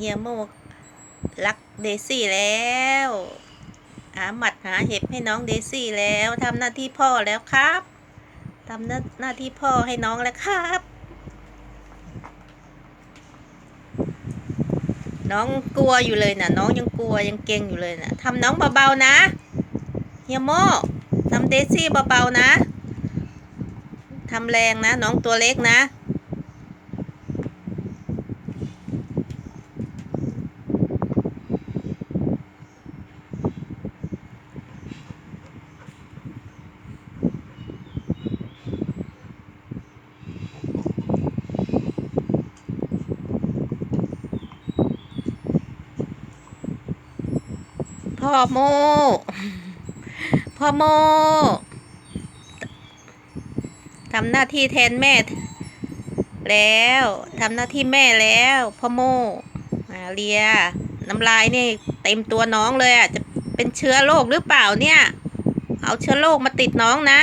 เฮียโมรักเดซี่แล้วหาหมัดหาเห็บให้น้องเดซี่แล้วทำหน้าที่พ่อแล้วครับทำหน้าหน้าที่พ่อให้น้องแล้วครับ น้องกลัวอยู่เลยนะน้องยังกลัวยังเก่งอยู่เลยนะทำน้องเบาๆนะเฮียโมทำเดซี่เบาๆนะทำแรงนะ น้องตัวเล็กนะ พ่อโม พ่อโมทำหน้าที่แทนแม่ แล้วทำหน้าที่แม่แล้วพ่อโมมาเลียน้ำลายนี่เต็มตัวน้องเลยอะจะเป็นเชื้อโรคหรือเปล่าเนี่ย เอาเชื้อโรคมาติดน้องนะ